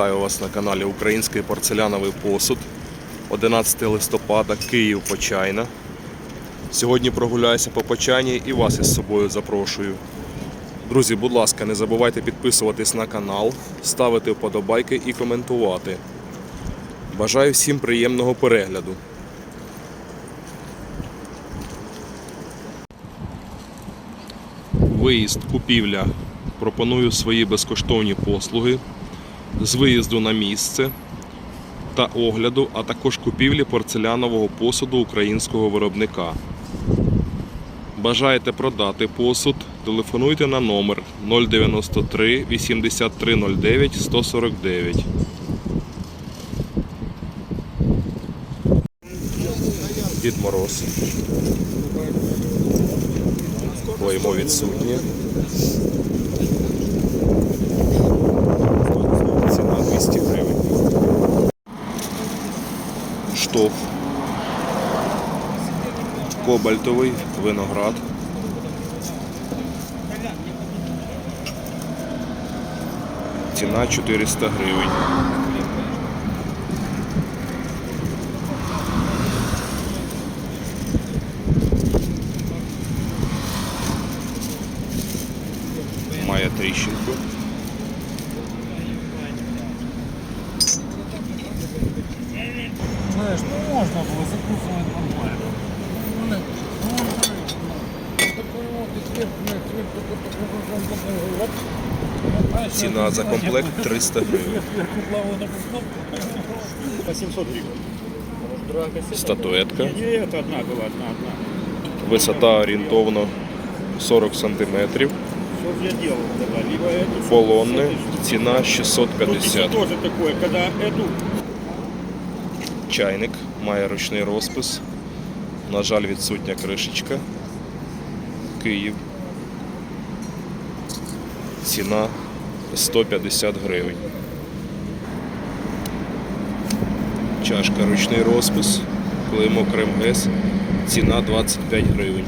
Вітаю вас на каналі Український порцеляновий посуд. 11 листопада, Київ Почайна. Сьогодні прогуляюся по Почайні і вас із собою запрошую. Друзі, будь ласка, не забувайте підписуватись на канал, ставити вподобайки і коментувати. Бажаю всім приємного перегляду. Виїзд, купівля. Пропоную свої безкоштовні послуги з виїзду на місце та огляду, а також купівлі порцелянового посуду українського виробника. Бажаєте продати посуд? Телефонуйте на номер 093 8309 149. Дід Мороз. Клеймо відсутнє. Ціна 200 гривень. Штоф. Кобальтовий виноград. Ціна 400 гривень. Має тріщинку. Ціна я за не знаю, комплект я 300 гривень. сверху плаваю на кнопку. По 700 гривен. Может, дорогая кассета? Статуетка. Не, не, это одна была, одна, одна. Висота орієнтовно 40 см. Что же я делал тогда? Либо эту... Полонне. с этой- Ціна Вот 650. здесь тоже такое, когда эту... Чайник має ручний розпис. На жаль, відсутня кришечка. Київ. Ціна 150 гривень. Чашка ручний розпис. Клеймо Кремгес. Ціна 25 гривень.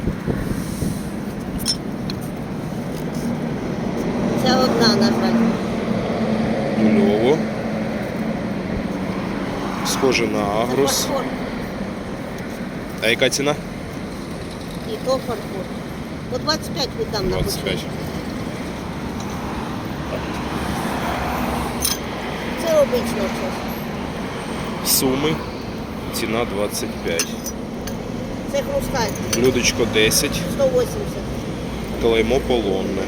Це одна, на жаль. Нульово. Схоже на агрус. Фарфор. А яка ціна? І то фарфор. По 25 віддам на 25. кучу. Це щось. Суми. Ціна 25. Це хрусталь. Блюдечко 10. 180. Клеймо полонне.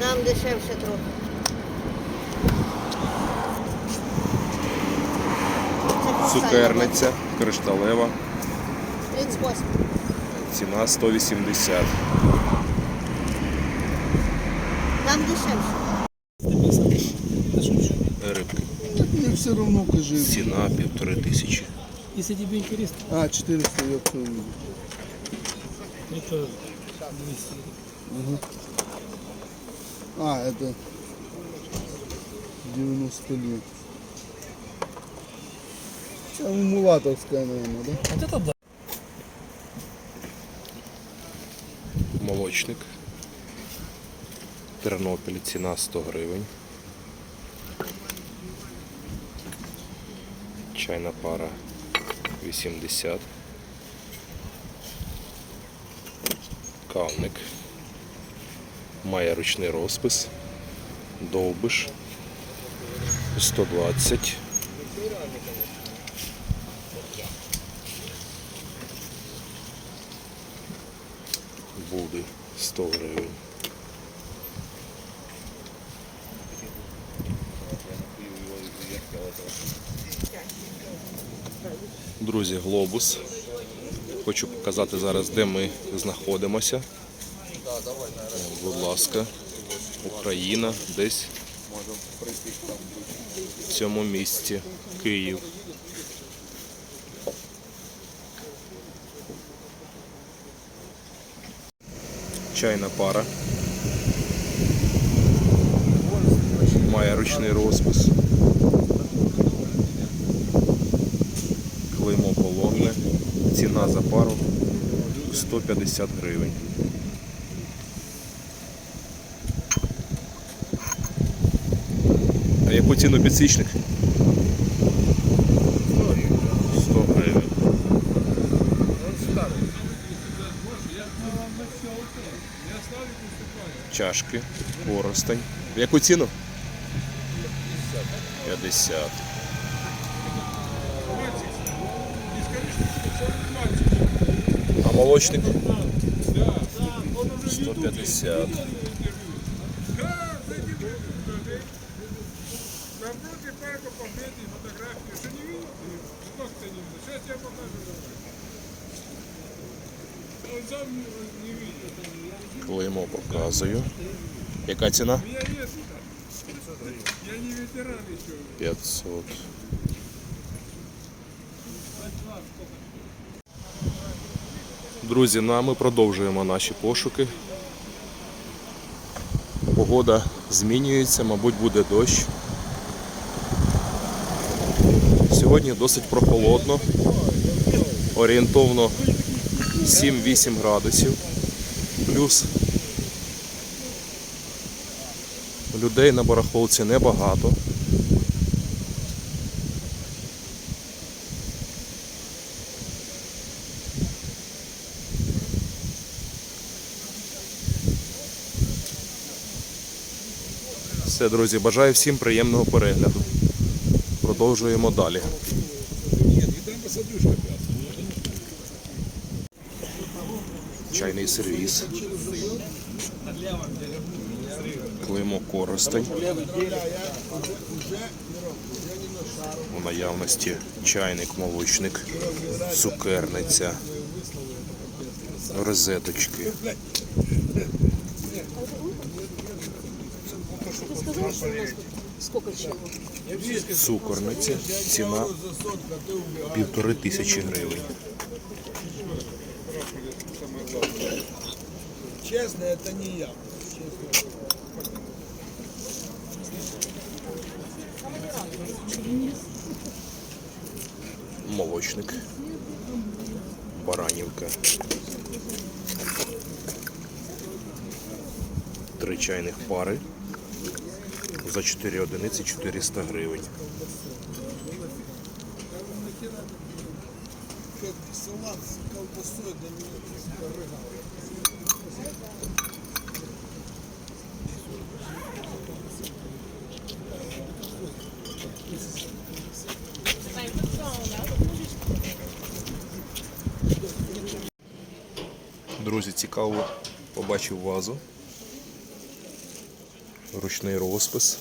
Там дешевше трохи. Цукерниця кришталева. 38. Ціна 180. Там дешевше. все равно кажи. Ціна півтори тисячі. Если тебе интересно, А, 400 я кто это 200. А, это 90 лет. Это мулатовская, наверное, да? Вот это да. Молочник. Тернопіль. Ціна 100 гривень. Чайна пара 80. Кавник. Має ручний розпис. Довбиш. 120. Буди 100 гривень. Глобус. Хочу показати зараз, де ми знаходимося. Будь ласка, Україна десь в цьому місці. Київ. Чайна пара. Має ручний розпис. Клеймо полонне. Ціна за пару 150 гривень. А яку ціну підсічник? 100 гривень. Чашки, коростень. Яку ціну? 50. А молочник? 150. Напротив парка Победы фотографии. Что не видите? Что ты не видишь? Сейчас я покажу. Он сам не, не видит. Клеймо показую. Яка ціна? У меня есть это. Я не ветеран еще. 500. Друзі, ну а ми продовжуємо наші пошуки. Погода змінюється, мабуть, буде дощ. Сьогодні досить прохолодно, орієнтовно 7-8 градусів. Плюс людей на барахолці небагато. Все, друзі, бажаю всім приємного перегляду. Продовжуємо далі. Чайний сервіс. Клеймо коростень. У наявності чайник, молочник, цукерниця, розеточки. Сказал, что у нас сколько чего? Цукорниця. Ціна півтори тисячі гривень. Честно, это не я. Молочник. Баранівка. Три чайних пари. За 4 одиниці 400 гривень. Салат с колбасой, да не Друзі, цікаво побачив вазу. Ручний розпис.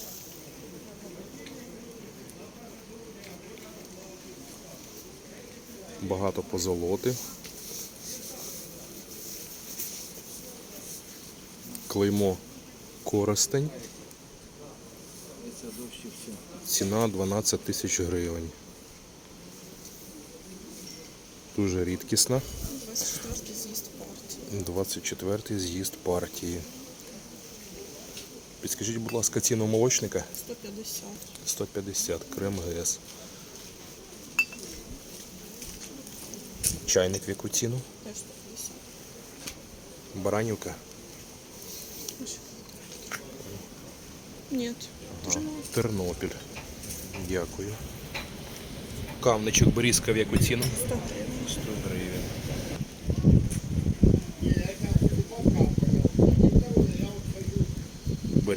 Багато позолоти. Клеймо користень. Ціна 12 тисяч гривень. Дуже рідкісна. 24 з'їзд партії. 24 з'їзд партії. Підскажіть, будь ласка, ціну молочника 150. 150 крем ГС. Чайник в яку ціну? Теж 150. Баранівка. Ні. Тернопіль. Дякую. Кавничок Борізка в яку ціну? 100 гривень. 100 гривень.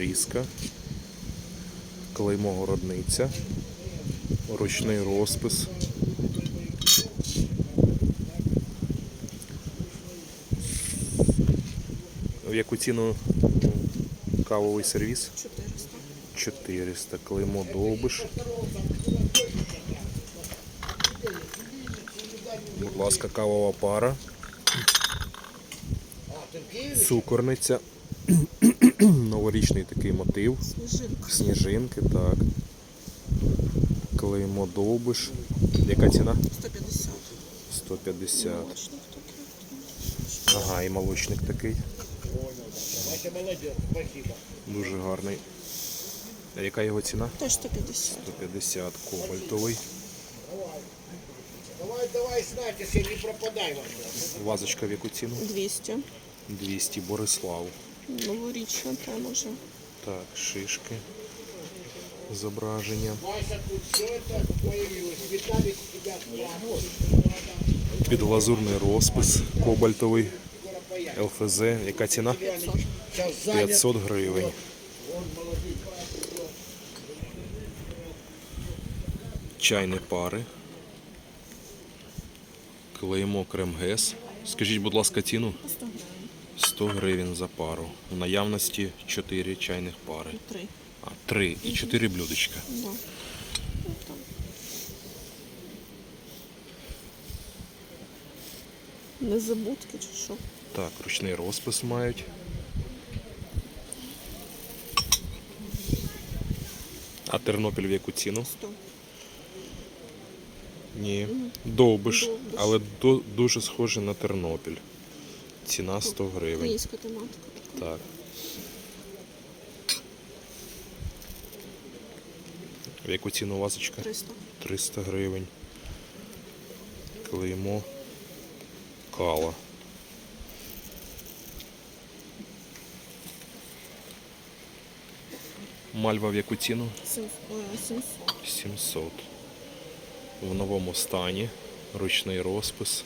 Борізка. Клеймо городниця. Ручний розпис. В яку ціну кавовий сервіс? 400. 400. Клеймо довбиш. Будь ласка, кавова пара. Цукорниця. Новорічний такий мотив. Сніжинка. Сніжинки, так. Клеймо довбиш. Яка ціна? 150. 150. Молочник такий. Ага, і молочник такий. Дуже гарний. А яка його ціна? Теж 150. 150 кобальтовий. Давай, давай, снайтесь, не пропадай вам. Вазочка в яку ціну? 200. 200 Борислав. Новорічна тема вже. Так, шишки. зображення. Підглазурний розпис кобальтовий ЛФЗ. Яка ціна? 500 гривень. Чайні пари. Клеймо Кремгес. Скажіть, будь ласка, ціну? 100 гривень за пару. У наявності 4 чайних пари. Три. А, 3 і 4 блюдечка. Да. Ну, там. Незабудки чи що? Так, ручний розпис мають. А Тернопіль в яку ціну? Сто. Ні. Довбиш, Довбиш. але до, дуже схоже на Тернопіль. Ціна 100 гривень. Українська тематика. така. Так. В яку ціну вазочка? 300. 300 гривень. Клеймо. Кала. Мальва в яку ціну? Е, 700. 700. В новому стані. Ручний розпис.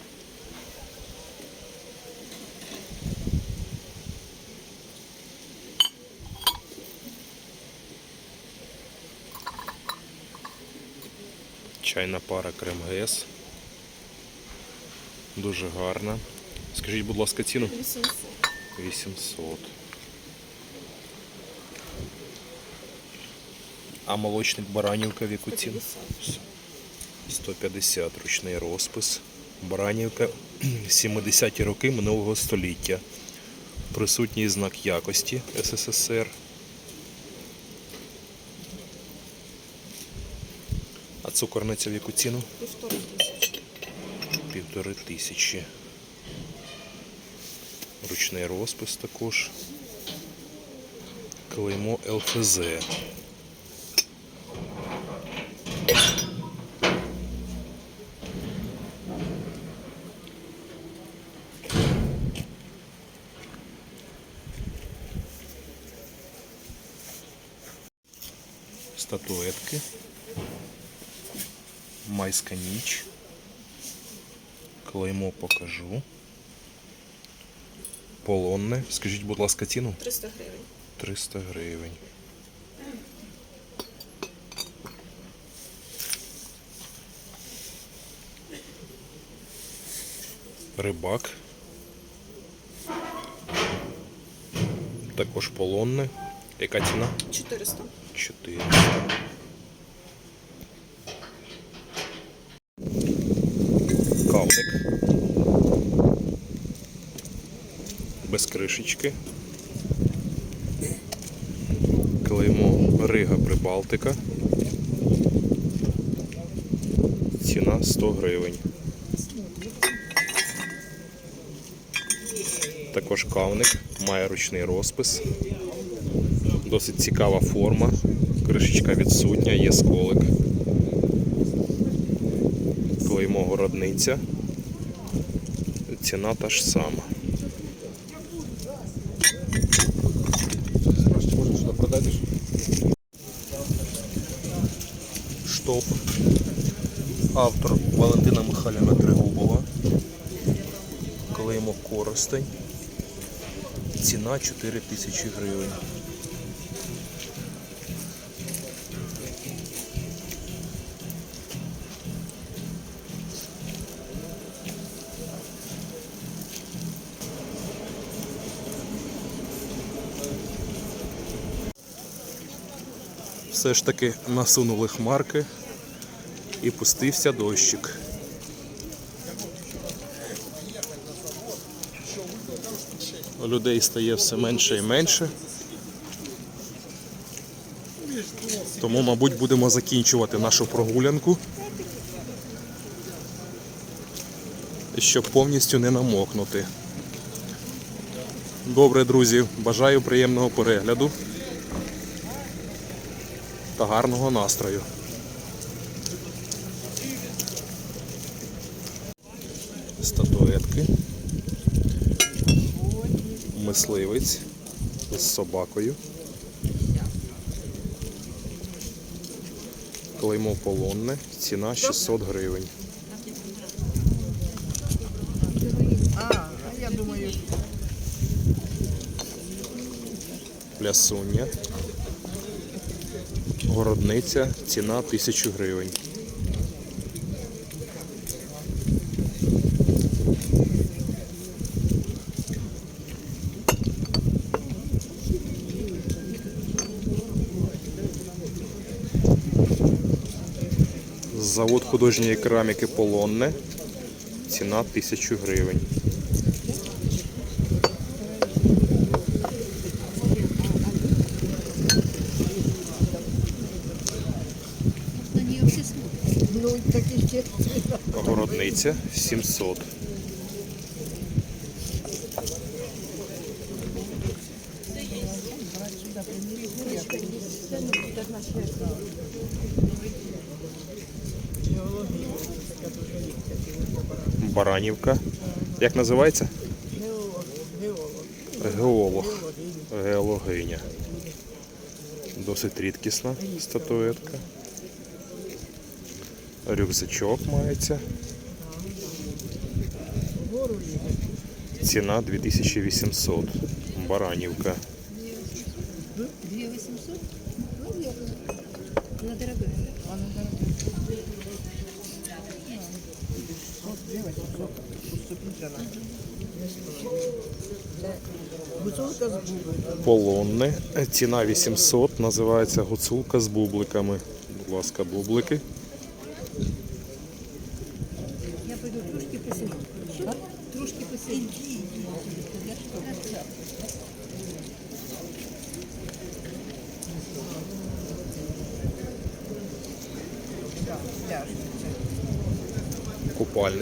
Чайна пара Кремгес. Дуже гарна. Скажіть, будь ласка, ціну? 800. 800. А молочник Баранівка в яку ціну? 150. 150 ручний розпис. Баранівка 70-ті роки минулого століття. Присутній знак якості СССР. Цукорниця в яку ціну? Півтори тисячі. Півтори тисячі. Ручний розпис також. Клеймо ЛФЗ. Статуетки. Майська ніч. Клеймо покажу. Полонне. Скажіть, будь ласка, ціну? 300 гривень. 300 гривень. Рибак. Також полонне. Яка ціна? 400. 400. Кавник. Без кришечки. Клеймо Рига Прибалтика. Ціна 100 гривень. Також кавник, має ручний розпис. Досить цікава форма. Кришечка відсутня, є сколик. Клеймо городниця. Ціна та ж сама. Автор Валентина Михайлівна Тригубова. Клеймо Коростень. Ціна 4 тисячі гривень. Все ж таки насунули хмарки і пустився дощик. Людей стає все менше і менше. Тому, мабуть, будемо закінчувати нашу прогулянку. Щоб повністю не намокнути. Добре, друзі, бажаю приємного перегляду та гарного настрою. Статуетки. Мисливець з собакою. Клеймо полонне, ціна 600 гривень. Плясуння. Городниця, ціна 1000 гривень. Завод художньої кераміки Полонне. Ціна 1000 гривень. ну так еще. Городниця 700. Баранівка. Як називається? Геолог. Геологиня. Досить рідкісна статуетка. Рюкзачок мається. Ціна 2800. Баранівка. 2800? Ну. Она дорогая. Губами. Полонне. Ціна 800. Називається гуцулка з бубликами. Будь ласка, бублики.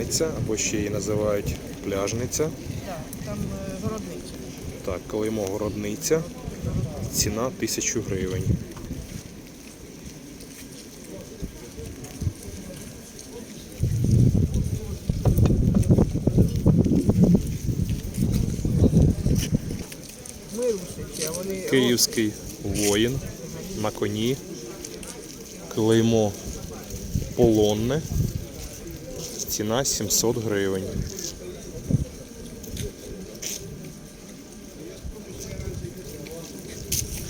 Купальниця, або ще її називають пляжниця. Да, там э, городниця. Так, клеймо городниця. Ціна 1000 гривень. Вони Київський воїн на коні. Клеймо полонне. Ціна 700 гривень.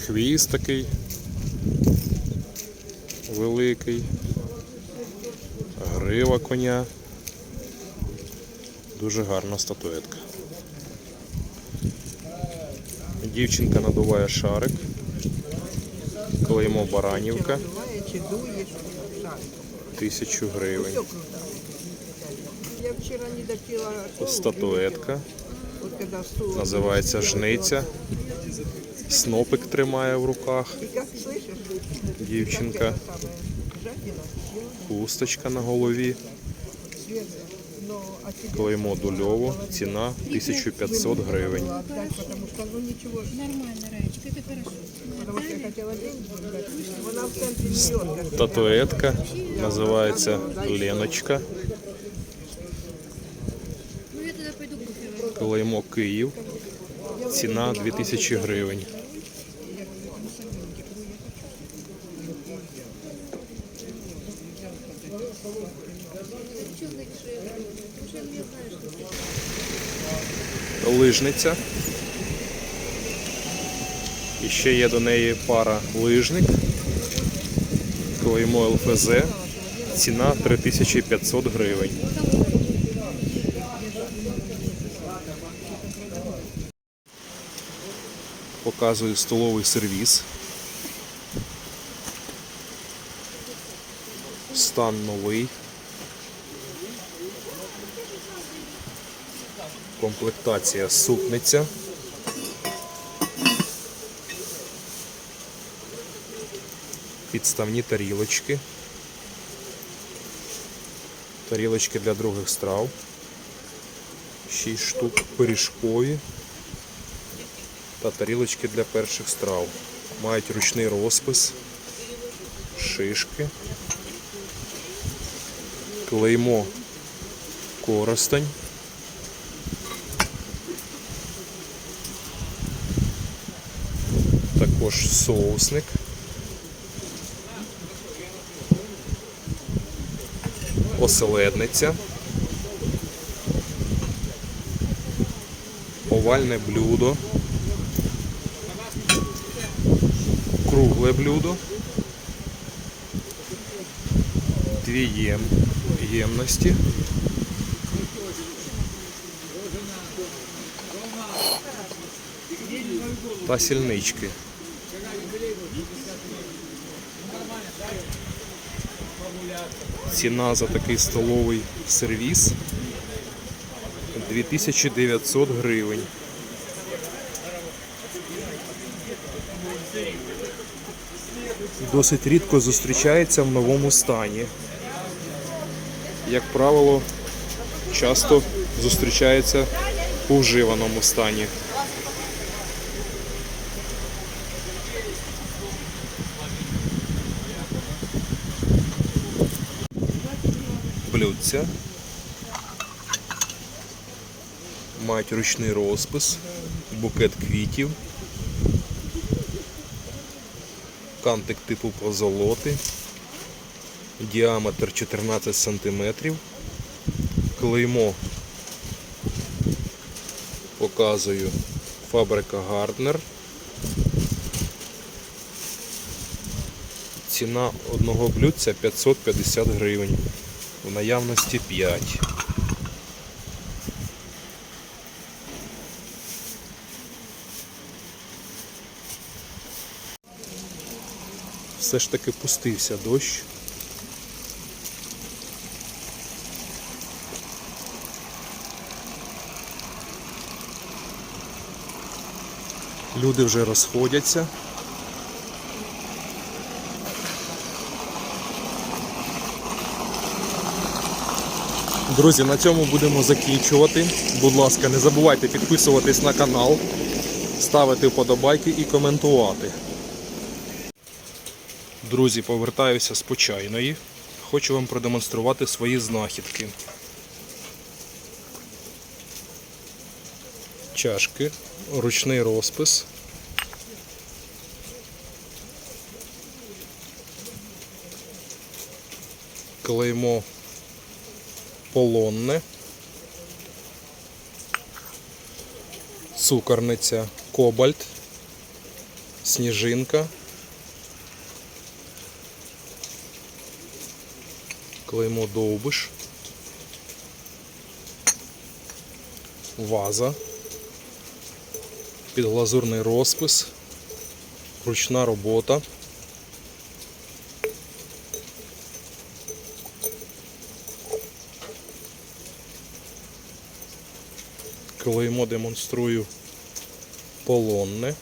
Хвіст такий великий. Грива коня. Дуже гарна статуетка. Дівчинка надуває шарик. Клеймо Баранівка. Тисячу гривень. Все круто. Я вчора не допила колу, Статуетка. от когда стул. Називається жниця. Снопик тримає в руках. И как слышишь, Дівчинка. как это самое, жадина, Хусточка на голові. светлая. Но, а тебе Клеймо дульово. Ціна 1500 гривень. было отдать, потому Кофе Київ. Ціна 2000 гривень. Лижниця. І ще є до неї пара лижник. Клеймо ЛФЗ. Ціна 3500 гривень. Показую столовий сервіс. Стан новий. Комплектація супниця. Підставні тарілочки. Тарілочки для других страв. 6 штук пиріжкові та тарілочки для перших страв. Мають ручний розпис, шишки, клеймо коростень. Також соусник. оселедниця. Овальне блюдо. Кругле блюдо. Дві єм... ємності. Та сільнички. Ціна за такий столовий сервіс 2900 гривень. Досить рідко зустрічається в новому стані. Як правило, часто зустрічається у вживаному стані. блюдця. Мають ручний розпис, букет квітів, кантик типу позолоти, діаметр 14 см, клеймо показую фабрика Гарднер. Ціна одного блюдця 550 гривень. В наявності 5. Все ж таки пустився дощ. Люди вже розходяться. Друзі, на цьому будемо закінчувати. Будь ласка, не забувайте підписуватись на канал, ставити вподобайки і коментувати. Друзі, повертаюся з почайної. Хочу вам продемонструвати свої знахідки. Чашки, ручний розпис. Клеймо полонне, цукорниця Кобальт, сніжинка, клеймо довбиш, ваза, підглазурний розпис, ручна робота. Клеймо демонструю полонне.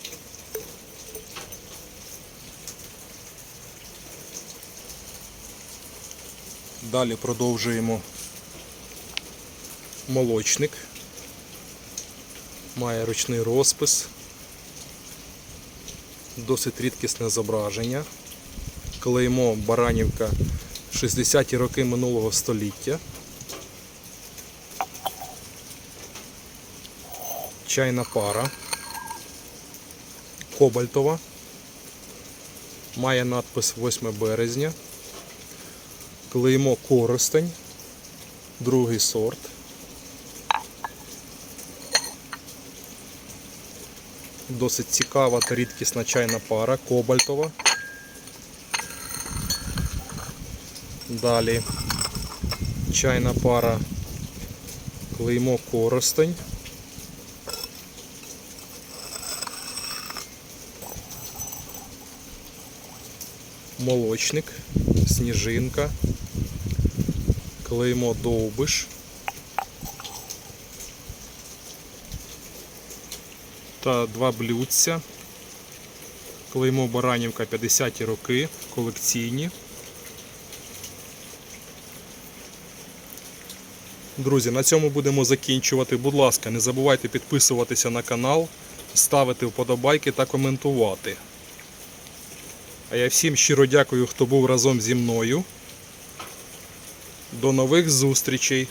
Далі продовжуємо молочник. Має ручний розпис, досить рідкісне зображення. Клеймо Баранівка 60-ті роки минулого століття. чайна пара кобальтова. Має надпис 8 березня. Клеймо Коростень, другий сорт. Досить цікава та рідкісна чайна пара кобальтова. Далі чайна пара клеймо Коростень. молочник, сніжинка, клеймо довбиш та два блюдця. Клеймо Баранівка 50-ті роки, колекційні. Друзі, на цьому будемо закінчувати. Будь ласка, не забувайте підписуватися на канал, ставити вподобайки та коментувати. А я всім щиро дякую, хто був разом зі мною. До нових зустрічей!